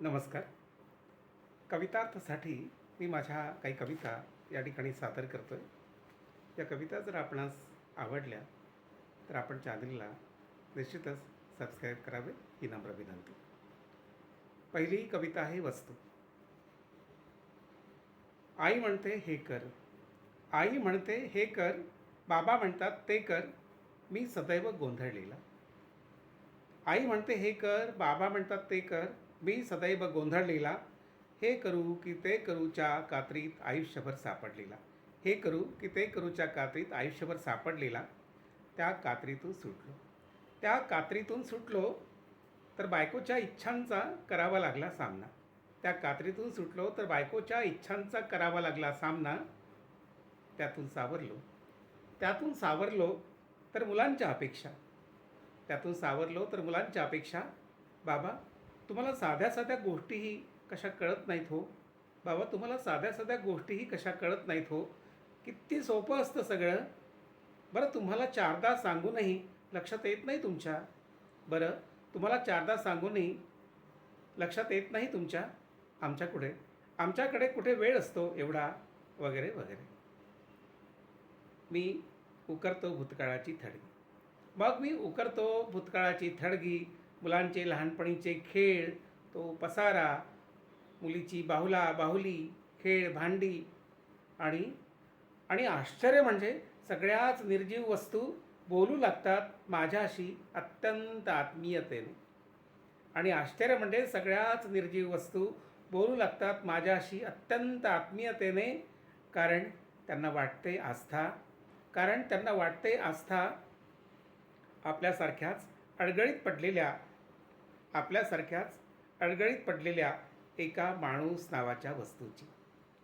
नमस्कार. कवितार्थसाठी मी माझ्या काही कविता या ठिकाणी सादर करतो आहे या कविता जर आपणास आवडल्या तर आपण चॅनलला निश्चितच सबस्क्राईब करावे ही नम्र विनंती. पहिली कविता आहे वस्तू. आई म्हणते हे कर. आई म्हणते हे कर. बाबा म्हणतात ते कर. मी सदैव गोंधळलेला. आई म्हणते हे कर. बाबा म्हणतात ते कर. मी सदैव गोंधळलेला हे करू की ते करूच्या कात्रीत आयुष्यभर सापडलेला. हे करू की ते करूच्या कात्रीत आयुष्यभर सापडलेला त्या कात्रीतून सुटलो. त्या कात्रीतून सुटलो तर बायकोच्या इच्छांचा करावा लागला सामना. त्या कात्रीतून सुटलो तर बायकोच्या इच्छांचा करावा लागला सामना. त्यातून सावरलो. त्यातून सावरलो तर मुलांच्या अपेक्षा. त्यातून सावरलो तर मुलांच्या अपेक्षा बाबा तुम्हाला साध्या साध्या गोष्टीही कशा कळत नाहीत हो. बाबा तुम्हाला साध्या साध्या गोष्टीही कशा कळत नाहीत हो. किती सोपं असतं सगळं. बरं तुम्हाला चारदा सांगूनही लक्षात येत नाही तुमच्या. बरं तुम्हाला चारदा सांगूनही लक्षात येत नाही तुमच्या. आमच्याकडे आमच्याकडे कुठे वेळ असतो एवढा? वगैरे वगैरे. मी उकरतो भूतकाळाची थडगी. मग मी उकरतो भूतकाळाची थडगी. मुलांचे लहानपणीचे खेळ तो पसारा मुलीची बाहुला बाहुली खेळ भांडी आणि आणि आश्चर्य म्हणजे सगळ्याच निर्जीव वस्तू बोलू लागतात माझ्याशी अत्यंत आत्मीयतेने. आणि आश्चर्य म्हणजे सगळ्याच निर्जीव वस्तू बोलू लागतात माझ्याशी अत्यंत आत्मीयतेने कारण त्यांना वाटते आस्था कारण त्यांना वाटते आस्था आपल्यासारख्याच अडगळीत पडलेल्या आपल्यासारख्याच अडगळीत पडलेल्या एका माणूस नावाच्या वस्तूची.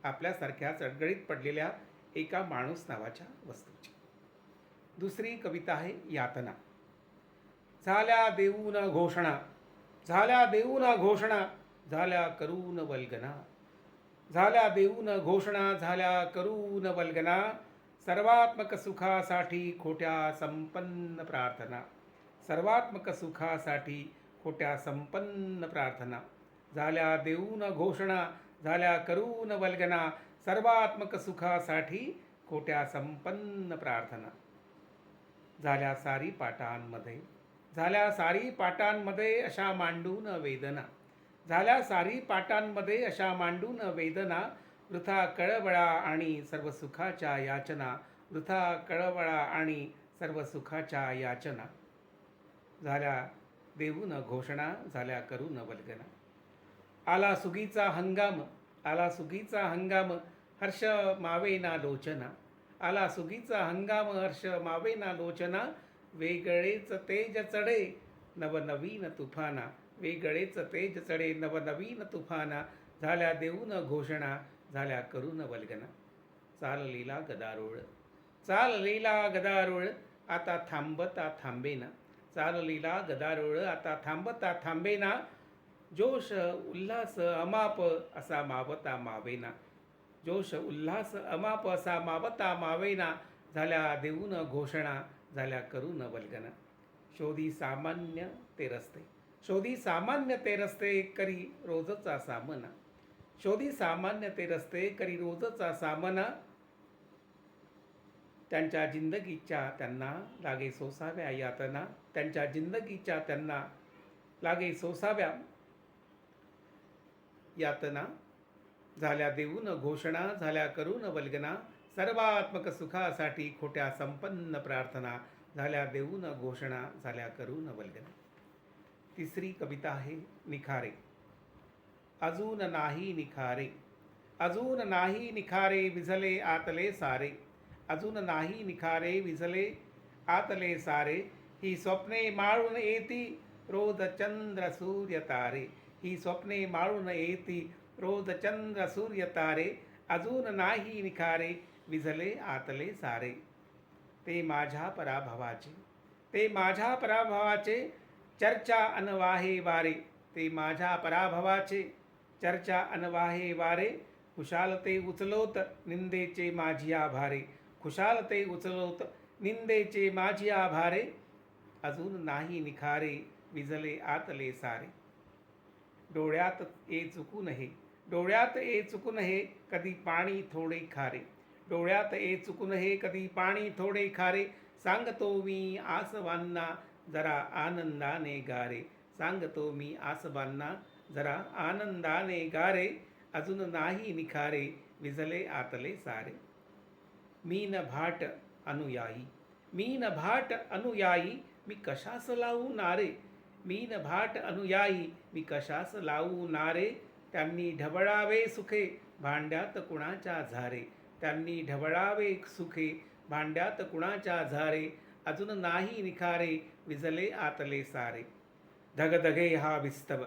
आपल्यासारख्याच अडगळीत पडलेल्या एका माणूस नावाच्या वस्तूची. दुसरी कविता आहे यातना. झाल्या देऊन घोषणा झाल्या देऊन घोषणा झाल्या करून वल्गना. झाल्या देऊन घोषणा झाल्या करून वल्गना. सर्वात्मक सुखासाठी खोट्या संपन्न प्रार्थना. सर्वात्मक सुखासाठी खोट्या संपन्न प्रार्थना. झाल्या देऊन घोषणा झाल्या करून वल्गना सर्वात्मक सुखासाठी खोट्या संपन्न प्रार्थना. झाल्या सारी पाटांमध्ये झाल्या सारी पाटांमध्ये अशा मांडून वेदना. झाल्या सारी पाटांमध्ये अशा मांडून वेदना वृथा कळवळा आणि सर्व सुखाच्या याचना वृथा कळवळा आणि सर्व सुखाच्या याचना. झाल्या देऊन घोषणा झाल्या करून वल्गना. आला सुगीचा हंगाम आला सुगीचा हंगाम हर्ष मावेना लोचना. आला सुगीचा हंगाम हर्ष मावेना लोचना. वेगळेच तेज चढे नवनवीन तुफाना. वेगळेच तेज चढे नवनवीन तुफाना. झाल्या देऊन घोषणा झाल्या करून वल्गना. चाललेला गदारोळ. चाललेला गदारोळ. आता थांबता थांबेना. चाललीला गदारोळ आता थांबता थांबेना. जोश उल्हास अमाप असा मावता मावेना. जोश उल्हास अमाप असा मावता मावेना. झाल्या देऊन घोषणा झाल्या करून वल्गना. शोधी सामान्य ते रस्ते. शोधी सामान्य ते रस्ते करी रोजचा सामना. शोधी सामान्य ते रस्ते करी रोजचा सामना. त्यांच्या जिंदगीच्या त्यांना लागे सोसाव्या यातना. त्यांच्या जिंदगीच्या त्यांना लागे सोसाव्या यातना. झाल्या देऊन घोषणा झाल्या करून वल्गना. सर्वात्मक सुखासाठी खोट्या संपन्न प्रार्थना. झाल्या देऊन घोषणा झाल्या करून वल्गना. तिसरी कविता आहे निखारे. अजून नाही निखारे. अजून नाही निखारे विझले आतले सारे. अजून नाही निखारे विझले आतले सारे. ही स्वप्ने माळून येती रोज चंद्र सूर्य तारे. ही स्वप्ने माळून येती रोज चंद्र सूर्य तारे. अजून नाही निखारे विझले आतले सारे. ते माझ्या पराभवाचे. ते माझ्या पराभवाचे चर्चा अनवाहे वारे. ते माझ्या पराभवाचे चर्चा अनवाहे वारे. कुशालते उचलोत निंदेचे माझी आभारे. खुशालते उचलवत निंदेचे माझी आभारे अजून नाही निखारे विजले आतले सारे. डोळ्यात ए चुकून हे डोळ्यात ए चुकून हे कधी पाणी थोडे खारे. डोळ्यात ए चुकून हे कधी पाणी थोडे खारे. सांगतो मी आसवांना जरा आनंदाने गारे. सांगतो मी आसबांना जरा आनंदाने गारे. अजून नाही निखारे विजले आतले सारे. मीन भाट अनुयायी मीन भाट अनुयायी मी कशास लावू नारे मीन भाट अनुयायी मी कशास लावू नारे त्यांनी ढवळावे सुखे भांड्यात कुणाच्या झारे त्यांनी ढवळावे सुखे भांड्यात कुणाच्या झारे अजून नाही निखारे विजले आतले सारे धगधगे हा विस्तव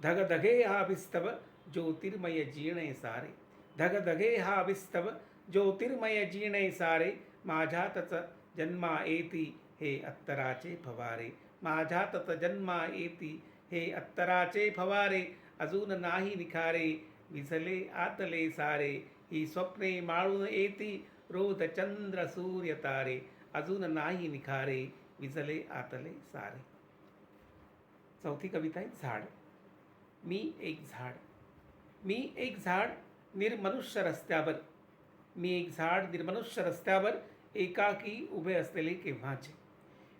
धगधगे हा विस्तव ज्योतिर्मय जीणे सारे धगधगे हा विस्तव ज्योतिर्मय जीणे सारे माझ्यातच जन्मा येती हे अत्तराचे फवारे. माझ्यातच जन्मा येती हे अत्तराचे फवारे. अजून नाही निखारे विझले आतले सारे. ही स्वप्ने माळून येती रोध चंद्र सूर्य तारे. अजून नाही निखारे विजले आतले सारे. चौथी कविता आहे झाड. मी एक झाड. मी एक झाड निर्मनुष्य रस्त्यावर. मी एक झाड निर्मनुष्य रस्त्यावर एकाकी उभे असलेले केव्हाचे.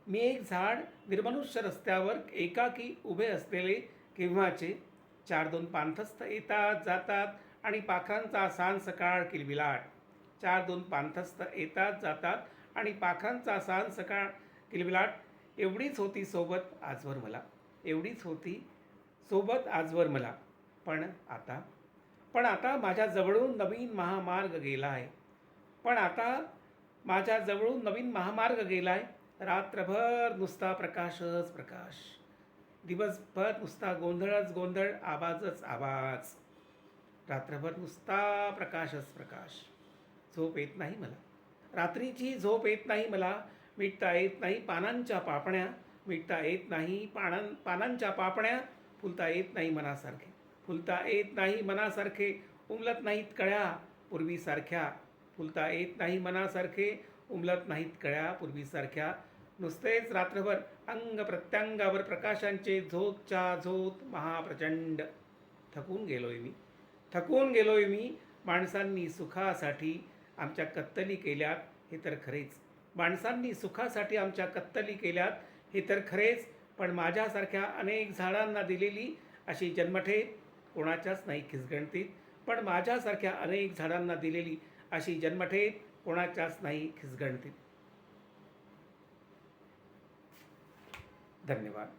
मी एक झाड निर्मनुष्य रस्त्यावर एकाकी उभे असलेले केव्हाचे. चार दोन पांथस्थ येतात जातात आणि पाखरांचा सांज सकाळ किलबिलाट. चार दोन पांथस्थ येतात जातात आणि पाखरांचा सांज सकाळ किलबिलाट. एवढीच होती सोबत आजवर मला. एवढीच होती सोबत आजवर मला. पण आता पण आता माझ्या जवळून नवीन महामार्ग गेला आहे. पण आता माझ्याजवळून नवीन महामार्ग गेला आहे. रात्रभर नुसता प्रकाशच प्रकाश. दिवसभर नुसता गोंधळच गोंधळ आवाजच आवाज. रात्रभर नुसता प्रकाशच प्रकाश. झोप येत नाही मला. रात्रीची झोप येत नाही मला. मिटता येत नाही पानांच्या पापण्या. मिटता येत नाही पानां पानांच्या पापण्या. फुलता येत नाही मनासारखे. फुलता येत नाही मनासारखे उमलत नाहीत कळ्या पूर्वीसारख्या. फुलता येत नाही मनासारखे उमलत नाहीत कळ्या पूर्वीसारख्या. नुसतेच रात्रभर अंग प्रत्यंगावर प्रकाशांचे झोतच्या झोत महाप्रचंड. थकून गेलोय मी. थकून गेलोय मी माणसांनी सुखासाठी आमच्या कत्तली केल्यात हे तर खरेच. माणसांनी सुखासाठी आमच्या कत्तली केल्यात हे तर खरेच पण माझ्यासारख्या अनेक झाडांना दिलेली अशी जन्मठेप कोणाच्याच नाही खिसगणतीत पण माझ्यासारख्या अनेक झाडांना दिलेली अशी जन्मठेप कोणाच्याच नाही खिसगणतीत. धन्यवाद.